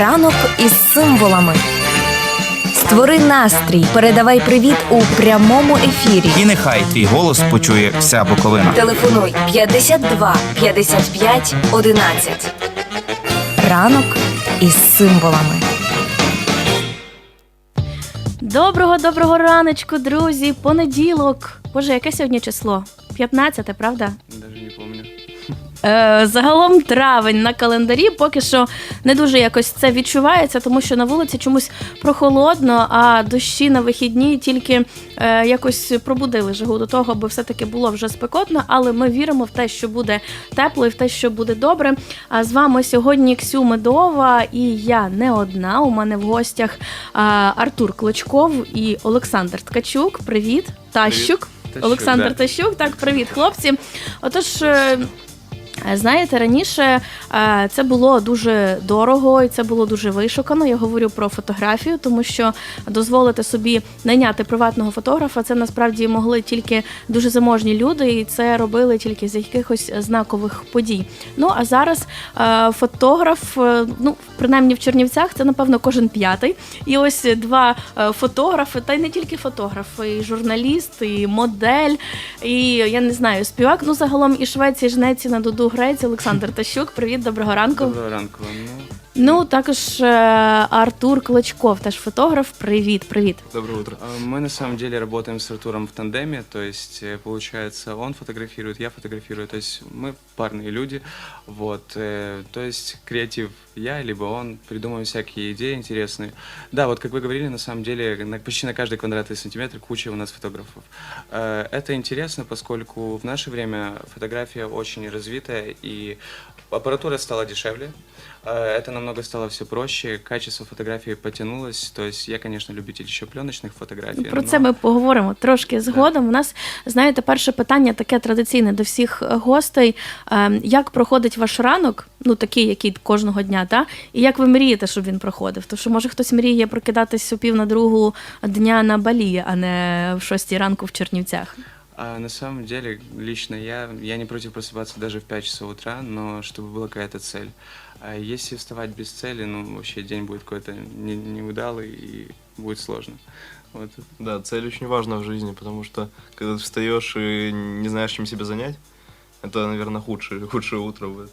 Ранок із символами. Створи настрій, передавай привіт у прямому ефірі. І нехай твій голос почує вся Буковина. Телефонуй 52 55 11. Ранок із символами. Доброго доброго раночку, друзі. Понеділок. Боже, яке сьогодні число? 15, правда? Е, загалом травень на календарі поки що не дуже якось це відчувається, тому що на вулиці чомусь прохолодно, а дощі на вихідні тільки е, якось пробудили жагу до того, аби все-таки було вже спекотно. Але ми віримо в те, що буде тепло і в те, що буде добре. А з вами сьогодні Ксю Медова, і я не одна. У мене в гостях Артур Клочков і Олександр Ткачук. Привіт, Тащук. Тащук, Олександр да. Тащук. Так, привіт, хлопці. Отож. Е, Знаєте, раніше е, це було дуже дорого і це було дуже вишукано. Я говорю про фотографію, тому що дозволити собі найняти приватного фотографа це насправді могли тільки дуже заможні люди, і це робили тільки з якихось знакових подій. Ну а зараз е, фотограф, е, ну принаймні в Чернівцях, це напевно кожен п'ятий. І ось два е, фотографи, та й не тільки фотографи, і журналіст, і модель, і я не знаю, співак. Ну загалом і Швеції жнеці на дуду грець. Олександр Тащук. Привіт, доброго ранку. Доброго ранку вам. Ну, Ну також е, Артур Клочков, теж фотограф. Привіт, привіт. Доброе утро. а, мы на самом деле работаем с Артуром в тандеме, то есть э, получается он фотографирует, я фотографирую, то есть мы парные люди, вот, э, то есть креатив я, либо он, придумываем всякие идеи интересные. Да, вот как вы говорили, на самом деле на, почти на каждый квадратный сантиметр куча у нас фотографов. Э, Это интересно, поскольку в наше время фотография очень развитая и аппаратура стала дешевле. Э, Это намного стало все проще, качество фотографии потянулось. То есть я, конечно, любитель еще пленочных фотографий. Про но- це ми поговоримо трошки згодом. У нас знаєте, перше питання таке традиційне до всіх е, гостей. Е, Як проходить ваш ранок? Ну такий, який кожного дня, та і як ви мрієте, щоб він проходив? Тому що може хтось мріє прокидатись о пів на другу дня на балі, а не в шостій ранку в Чернівцях. А на самом деле, лично я, я не против просыпаться даже в 5 часов утра, но чтобы была какая-то цель. А если вставать без цели, ну, вообще день будет какой-то не, неудалый и будет сложно. Вот. Да, цель очень важна в жизни, потому что когда ты встаешь и не знаешь, чем себя занять, это, наверное, худшее, худшее утро будет.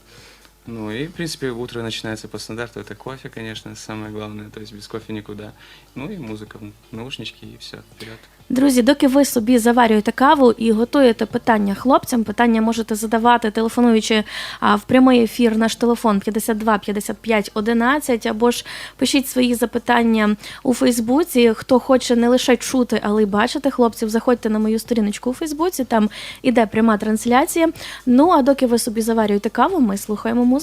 Ну и, в принципе, утро начинается по стандарту. Это кофе, конечно, самое главное. То есть без кофе никуда. Ну и музыка, наушнички и все, вперед. Друзі, доки ви собі заварюєте каву і готуєте питання хлопцям, питання можете задавати, телефонуючи а, в прямий ефір наш телефон 52 55 11, або ж пишіть свої запитання у Фейсбуці. Хто хоче не лише чути, але й бачити хлопців, заходьте на мою сторіночку у Фейсбуці, там іде пряма трансляція. Ну а доки ви собі заварюєте каву, ми слухаємо музику. А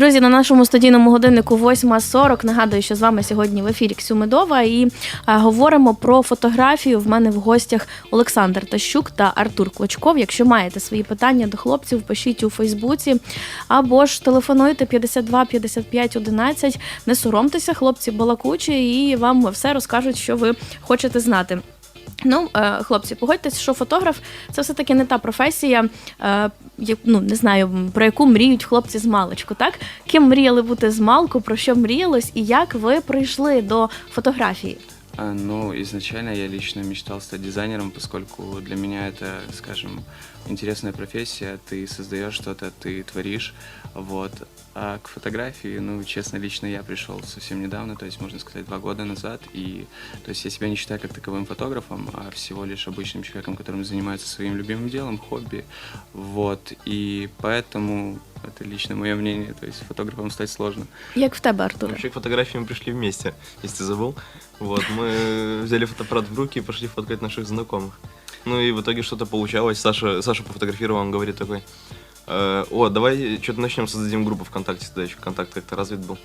Друзі, на нашому студійному годиннику 8.40. Нагадую, що з вами сьогодні в ефірі Ксю Медова і е, говоримо про фотографію. В мене в гостях Олександр Тащук та Артур Клочков. Якщо маєте свої питання до хлопців, пишіть у Фейсбуці або ж телефонуйте 52 55 11. Не соромтеся, хлопці балакучі, і вам все розкажуть, що ви хочете знати. Ну, е, хлопці, погодьтесь, що фотограф це все-таки не та професія, е, ну не знаю, про яку мріють хлопці з маличку, так? Ким мріяли бути з малку, про що мріялось, і як ви прийшли до фотографії? Ну, изначально я лично мечтал стать дизайнером, поскольку для меня это, скажем, интересная профессия. Ты создаешь что-то, ты творишь, вот. А к фотографии, ну, честно, лично я пришел совсем недавно, то есть, можно сказать, два года назад. И, то есть, я себя не считаю как таковым фотографом, а всего лишь обычным человеком, которым занимается своим любимым делом, хобби, вот. И поэтому это лично мое мнение, то есть, фотографом стать сложно. Як в тебе, Артуре? Вообще к фотографии мы пришли вместе, если ты забыл. Вот, мы взяли фотоаппарат в руки и пошли фоткать наших знакомых. Ну и в итоге что-то получалось. Саша, Саша пофотографировал, он говорит такой, «Э, о, давай что-то начнем, создадим группу ВКонтакте, тогда еще ВКонтакт как-то развит был.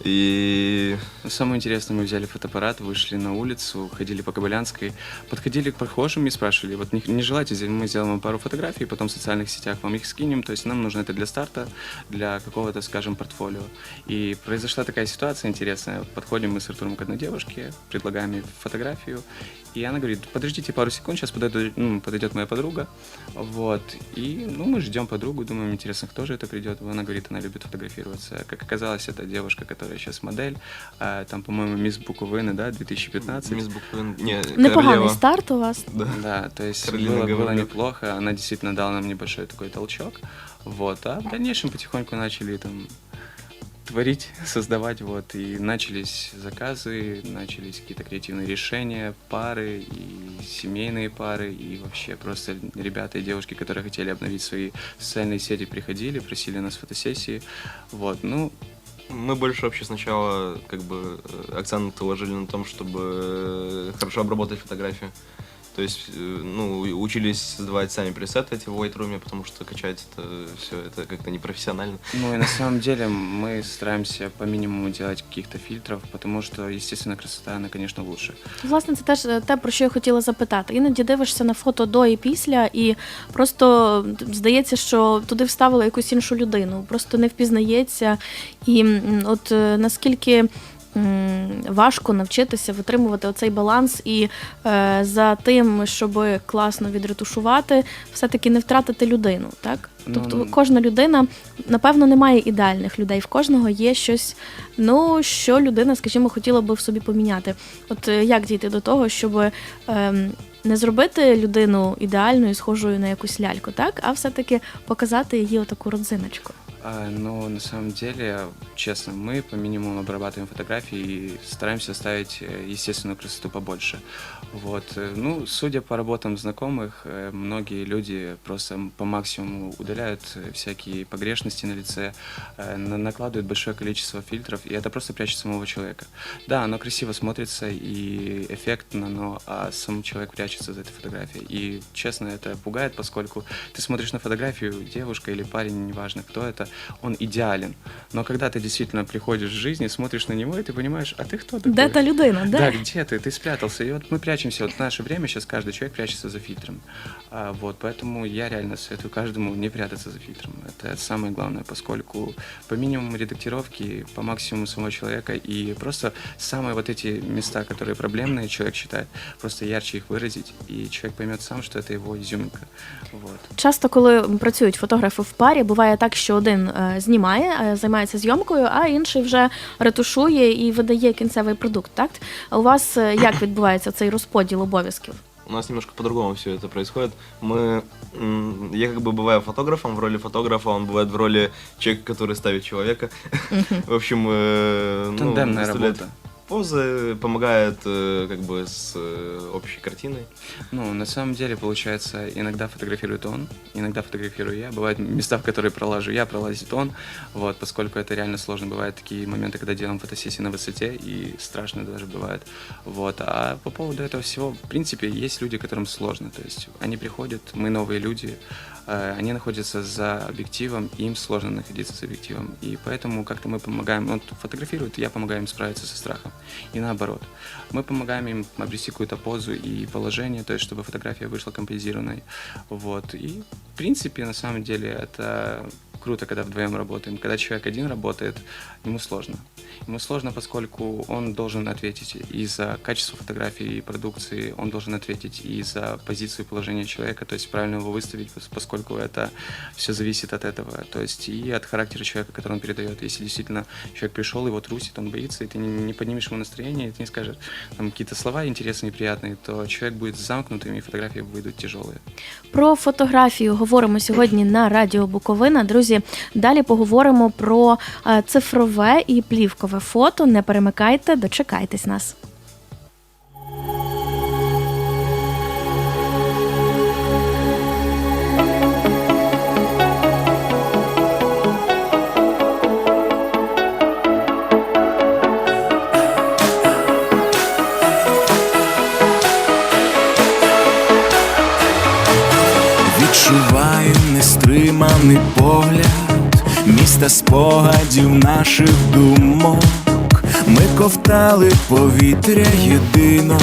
И Самое интересное, мы взяли фотоаппарат, вышли на улицу, ходили по Кобылянской, подходили к прохожим и спрашивали, вот не, не желаете, мы сделаем вам пару фотографий, потом в социальных сетях вам их скинем, то есть нам нужно это для старта, для какого-то, скажем, портфолио. И произошла такая ситуация интересная, подходим мы с Артуром к одной девушке, предлагаем ей фотографию, и она говорит, подождите пару секунд, сейчас подойдет, ну, подойдет моя подруга, вот, и, ну, мы ждем подругу, думаем, интересно, кто же это придет, она говорит, она любит фотографироваться, как оказалось, это девушка, которая сейчас модель, а, там, по-моему, мисс Буковины, да, 2015. мисс Буквин, не, королева. старт у вас. Да. Да, то есть Каролина было, было неплохо, она действительно дала нам небольшой такой толчок, вот, а в дальнейшем потихоньку начали там творить, создавать, вот, и начались заказы, начались какие-то креативные решения, пары, и семейные пары, и вообще просто ребята и девушки, которые хотели обновить свои социальные сети, приходили, просили нас фотосессии, вот, ну, Мы больше вообще сначала как бы э, акцент ложили на том, чтобы э, хорошо обработать фотографию. То есть, э, ну, и учились создавать сами пресеты эти в Lightroom, потому что качать это все это как-то непрофессионально. Ну и на самом деле мы стараемся по минимуму делать каких-то фильтров, потому что, естественно, красота, она, конечно, лучше. Власне, це теж е, те, про що я хотіла запитати. Іноді дивишся на фото до і після, і просто здається, що туди вставили якусь іншу людину, просто не впізнається. І м, от е, наскільки. Важко навчитися витримувати оцей баланс і е, за тим, щоб класно відретушувати, все-таки не втратити людину, так? Ну, Тобто ну. кожна людина, напевно, немає ідеальних людей. В кожного є щось, ну що людина, скажімо, хотіла би в собі поміняти. От е, як дійти до того, щоб ем, не зробити людину ідеальною, схожою на якусь ляльку, так, а все-таки показати її отаку родзиночку. А, но на самом деле, честно, мы по минимуму обрабатываем фотографии и стараемся ставить э, естественную красоту побольше. Вот. э, Ну, судя по работам знакомых, э, многие люди просто по максимуму удаляют всякие погрешности на лице, на- накладывают большое количество фильтров, и это просто прячет самого человека. Да, оно красиво смотрится и эффектно, но а сам человек прячется за этой фотографией. И, честно, это пугает, поскольку ты смотришь на фотографию, девушка или парень, неважно кто это, он идеален. Но когда ты действительно приходишь в жизнь и смотришь на него, и ты понимаешь, а ты кто такой? Де та людина? Де? Да, где ты? Ты спрятался. И вот мы прячемся. Вот в наше время сейчас каждый человек прячется за фильтром. А, вот, поэтому я реально советую каждому не прятаться за фильтром. Это самое главное, поскольку по минимуму редактировки, по максимуму самого человека и просто самые вот эти места, которые проблемные, человек считает, просто ярче их выразить, и человек поймет сам, что это его изюминка. Вот. Часто, коли працюють фотографи в парі, буває так, що один е, знімає, е, займається зйомкою, а інший вже ретушує і видає кінцевий продукт. Так А у вас е, як відбувається цей розподіл обов'язків? У нас немножко по-другому все это происходит. Мы, м, я как бы бываю фотографом в роли фотографа, он бывает в роли человека, который ставит человека. В общем, э, ну, Тандемная выставляет- работа. Позы, помогает э, как бы с э, общей картиной. Ну, на самом деле, получается, иногда фотографирует он, иногда фотографирую я. Бывают места, в которые пролажу я, пролазит он, вот, поскольку это реально сложно. Бывают такие моменты, когда делаем фотосессии на высоте, и страшно даже бывает. Вот. А по поводу этого всего, в принципе, есть люди, которым сложно. То есть они приходят, мы новые люди, э, они находятся за объективом, и им сложно находиться за объективом. И поэтому как-то мы помогаем, он фотографирует, я помогаю им справиться со страхом. И наоборот. Мы помогаем им обрести какую-то позу и положение, то есть чтобы фотография вышла композированной. Вот. И в принципе, на самом деле, это круто, когда вдвоем работаем. Когда человек один работает, ему сложно. Ему сложно, поскольку он должен ответить и за качество фотографии и продукции, он должен ответить и за позицию и положение человека, то есть правильно его выставить, пос- поскольку это все зависит от этого, то есть и от характера человека, который он передает. Если действительно человек пришел, его трусит, он боится, и ты не, не поднимешь ему настроение, и ты не скажешь там какие-то слова интересные, неприятные, то человек будет замкнутым, и фотографии выйдут тяжелые. Про фотографію говоримо сьогодні на Радіо Буковина. Друзі, далі поговоримо про е, цифрове і плівкове фото. Не перемикайте, дочекайтесь нас. Нестриманий погляд міста спогадів наших думок. Ми ковтали повітря єдино,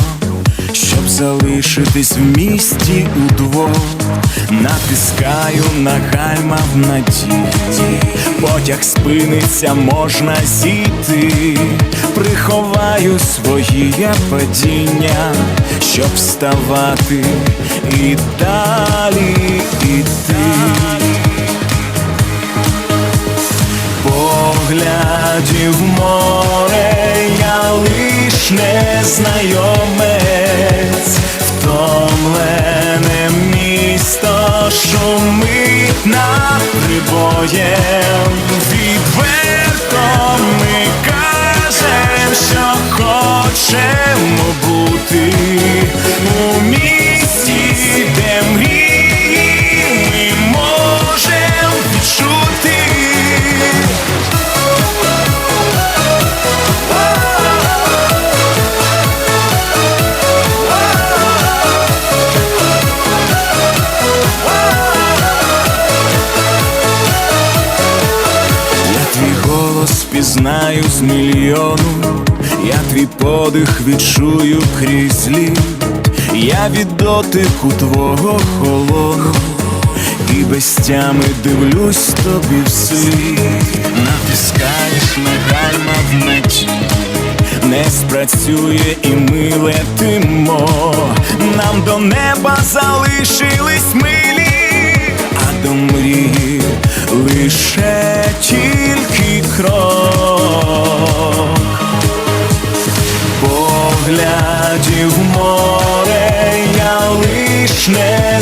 щоб залишитись в місті удвох. Натискаю на гальма в надії, потяг спиниться, можна зійти, приховаю свої падіння, щоб вставати і далі іти. Поглядів море, я лиш незнайомець, втомлене місто шумить над прибоєм. Відверто ми кажем, що хочемо бути у місті, подих відчую крізь лід, я від дотику твого холону, і без тями дивлюсь тобі вслід, натискаєш на гальма в меті, не спрацює і ми летимо, нам до неба залишились милі, а до мрії лише тільки крок.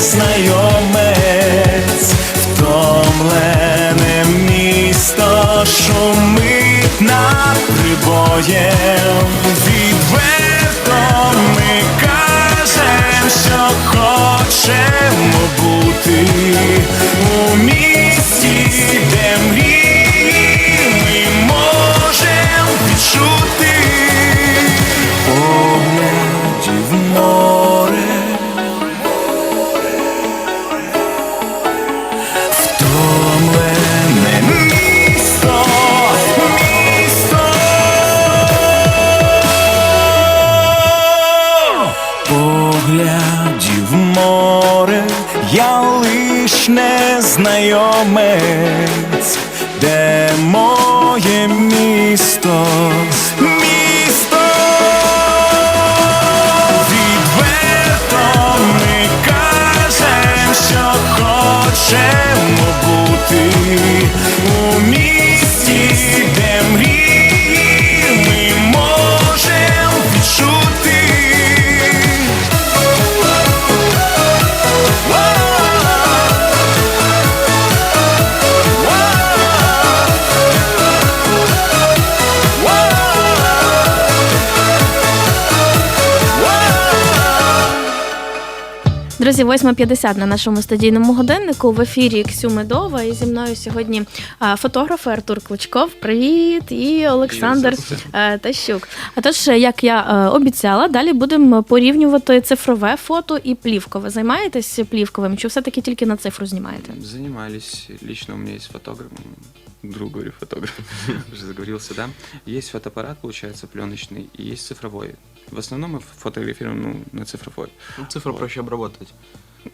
Незнайомець, втомлене місто шумить над прибоєм. Друзі, 8.50 на нашому студійному годиннику в ефірі Ксю Медова. І зі мною сьогодні фотограф Артур Клочков. Привіт! І Олександр е, Тащук. А тож, як я е, обіцяла, далі будемо порівнювати цифрове фото і плівкове. Займаєтесь плівковим? Чи все-таки тільки на цифру знімаєте? Занимались. Лично у меня есть фотограф, друг, говорю, фотограф, уже заговорился, да. Есть фотоаппарат, получается, пленочный, и есть цифровой. В основном мы фотографируем ну, на цифровой. Ну, цифру проще обработать.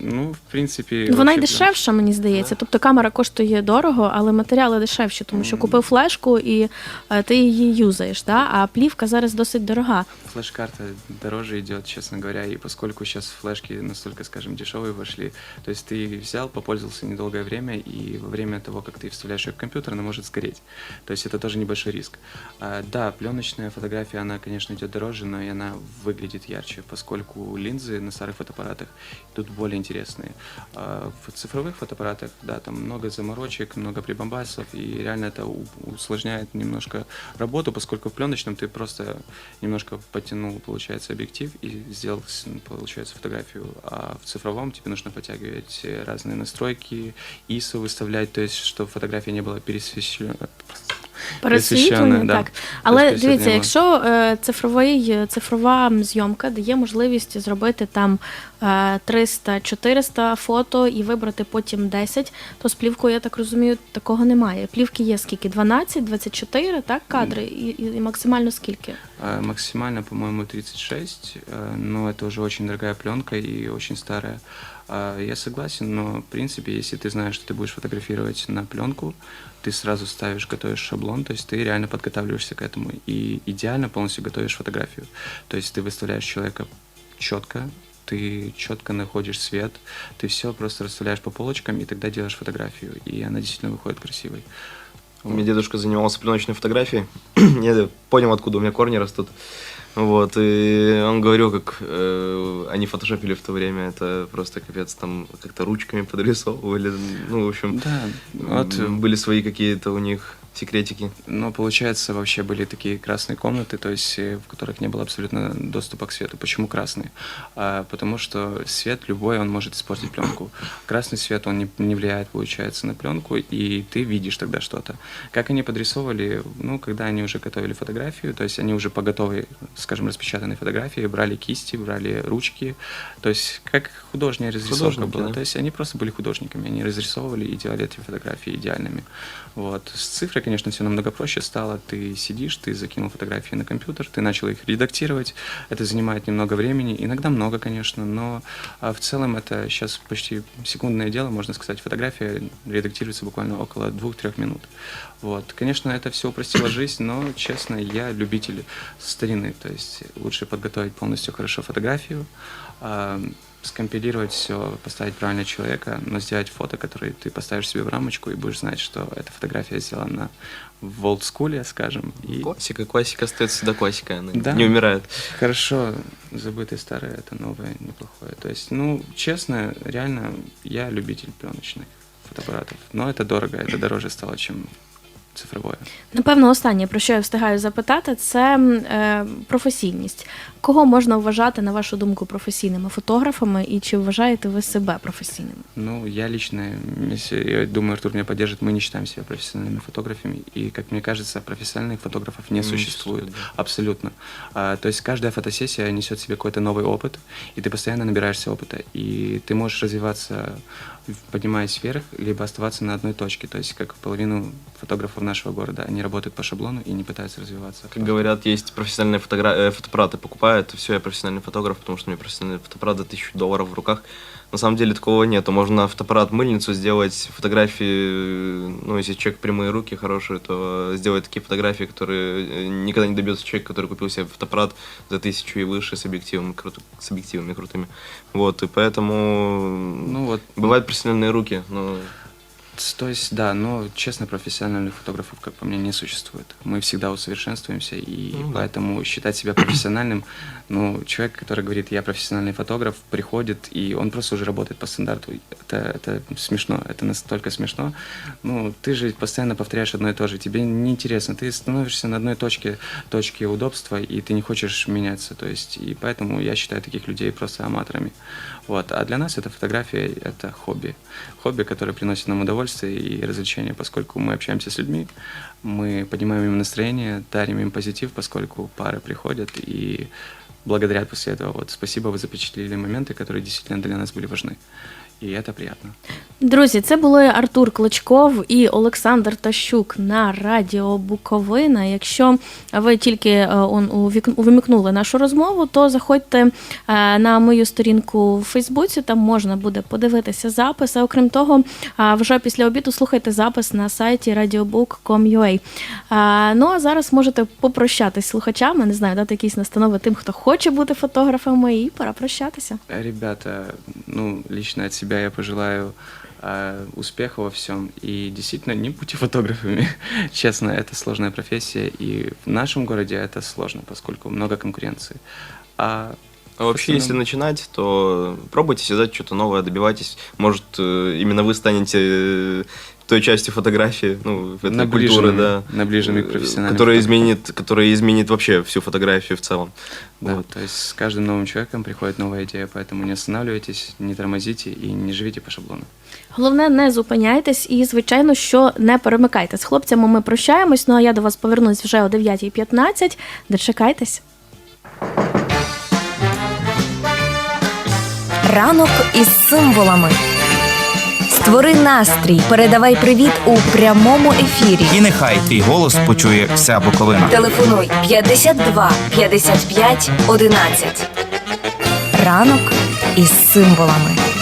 Ну, в принципе... Ну, Вона й вообще, дешевша, мені здається. Тобто камера коштує дорого, але матеріали дешевші, тому що купив флешку і е, ти її юзаєш. Да? А плівка зараз досить дорога. Флеш-карта дороже идет, честно говоря, и поскольку сейчас флешки настолько, скажем, дешевые вошли, то есть ты взял, попользовался недолгое время, и во время того, как ты вставляешь ее в компьютер, она может сгореть. То есть это тоже небольшой риск. А, да, пленочная фотография, она, конечно, идет дороже, но и она выглядит ярче, поскольку линзы на старых фотоаппаратах тут более интересные. А в цифровых фотоаппаратах, да, там много заморочек, много прибамбасов, и реально это усложняет немножко работу, поскольку в пленочном ты просто немножко подтянул, получается, объектив и сделал, получается, фотографию. А в цифровом тебе нужно подтягивать разные настройки, ISO выставлять, то есть, чтобы фотография не была пересвещена. Пересвітлення, да. так. Але дивіться, якщо е, цифровий, е, цифрова зйомка дає можливість зробити там е, 300-400 фото і вибрати потім 10, то з плівкою, я так розумію, такого немає. Плівки є скільки? 12, 24, так, кадри? І, і, і максимально скільки? Максимально, по-моему, 36, э, но это уже очень дорогая пленка и очень старая. А, Я согласен, но в принципе, если ты знаешь, что ты будешь фотографировать на пленку, ты сразу ставишь, готовишь шаблон, то есть ты реально подготавливаешься к этому и идеально полностью готовишь фотографию. То есть ты выставляешь человека четко, ты четко находишь свет, ты все просто расставляешь по полочкам и тогда делаешь фотографию, и она действительно выходит красивой. У меня дедушка занимался пленочной фотографией. Я понял, откуда у меня корни растут. Вот, и он говорил, как э, они фотошопили в то время, это просто капец, там как-то ручками подрисовывали, ну, в общем, Да, вот м, были свои какие-то у них секретики. Но получается, вообще были такие красные комнаты, то есть э, в которых не было абсолютно доступа к свету. Почему красные? А, потому что свет любой, он может испортить пленку. Красный свет, он не, не влияет, получается, на пленку, и ты видишь тогда что-то. Как они подрисовывали, ну, когда они уже готовили фотографию, то есть они уже по готовой, скажем, распечатанной фотографии брали кисти, брали ручки, то есть как художняя разрисовка Художники, была. да. То есть они просто были художниками, они разрисовывали и делали эти фотографии идеальными. Вот. С цифрой, конечно, все намного проще стало. Ты сидишь, ты закинул фотографии на компьютер, ты начал их редактировать. Это занимает немного времени, иногда много, конечно, но а, в целом это сейчас почти секундное дело, можно сказать. Фотография редактируется буквально около двух-трех минут. Вот. Конечно, это все упростило жизнь, но, честно, я любитель старины. То есть лучше подготовить полностью хорошо фотографию, а, скомпилировать все, поставить правильно человека, но сделать фото, которое ты поставишь себе в рамочку и будешь знать, что эта фотография сделана в олдскуле, скажем. И Классика, классика остается всегда классикой, она Да. не умирает. хорошо забытое старое, это новое, неплохое. То есть, ну, честно, реально, я любитель пленочных фотоаппаратов. Но это дорого, это дороже стало, чем цифровое. Напевно, останнє, про що я встигаю запитати, це м, е, професійність. Кого можна вважати, на вашу думку, професійними фотографами, і чи вважаєте ви себе професійними? Ну, я лично, если, я думаю, Артур меня поддержит, мы не считаем себя профессиональными фотографами. И, как мне кажется, профессиональных фотографов не Не существует. существует, да. Абсолютно. А, то есть каждая фотосессия несет в себе какой-то новый опыт, и ты постоянно набираешься опыта. И ты можешь развиваться, в- поднимаясь вверх, либо оставаться на одной точке. То есть, как половину фотографов нашего города, они работают по шаблону и не пытаются развиваться. Как говорят, есть профессиональные фотогра... э, фотоаппараты покупают, все, я профессиональный фотограф, потому что у меня профессиональный фотоаппарат за тысячу долларов в руках. На самом деле такого нету. Можно фотоаппарат мыльницу сделать, фотографии, э, ну, если человек прямые руки хорошие, то сделать такие фотографии, которые э, никогда не добьется человек, который купил себе фотоаппарат за тысячу и выше с объективами, крут- с объективами крутыми. Вот, и поэтому Ну вот, бывают профессиональные руки, но То есть, да, но честно, профессиональных фотографов, как по мне, не существует. Мы всегда усовершенствуемся, и Ну да. поэтому считать себя профессиональным, ну, человек, который говорит, я профессиональный фотограф, приходит, и он просто уже работает по стандарту. Это, это смешно, это настолько смешно. Ну, ты же постоянно повторяешь одно и то же, тебе неинтересно, ты становишься на одной точке, точке удобства, и ты не хочешь меняться, то есть, и поэтому я считаю таких людей просто аматорами. Вот. А для нас это фотография, это хобби. Хобби, которое приносит нам удовольствие и развлечение, поскольку мы общаемся с людьми, мы поднимаем им настроение, дарим им позитив, поскольку пары приходят и благодарят после этого. Вот спасибо, вы запечатлели моменты, которые действительно для нас были важны. И это приятно. Друзі, це були Артур Клочков і Олександр Тащук на Радіо Буковина. Якщо ви тільки е, увімкнули нашу розмову, то заходьте е, на мою сторінку в Фейсбуці, там можна буде подивитися запис. А окрім того, вже після обіду слухайте запис на сайті radiobook.com.ua. Ну а зараз можете попрощатись з слухачами, не знаю, дати якісь настанови тим, хто хоче бути фотографами, і пора прощатися. Ребята, ну, лично от себя я пожелаю э, успеха во всем. И действительно, не будьте фотографами. Честно, это сложная профессия. И в нашем городе это сложно, поскольку много конкуренции. А А вообще, если начинать, то пробуйте создать что-то новое, добивайтесь. Может, э, именно вы станете э, той частью фотографии, ну, этой культуры, Наближенными- да. наближенными э, к профессиональным Которая фотографам. изменит, которая изменит вообще всю фотографию в целом. да, Вот. то есть с каждым новым человеком приходит новая идея, поэтому не останавливайтесь, не тормозите и не живите по шаблону. Головне, не зупиняйтесь і, звичайно, що не перемикайте. З хлопцями ми прощаємось. Ну а я до вас повернусь вже о 9.15. Дочекайтесь. Ранок із символами. Створи настрій, передавай привіт у прямому ефірі. І нехай твій голос почує вся Буковина. Телефонуй 52 55 11. Ранок із символами.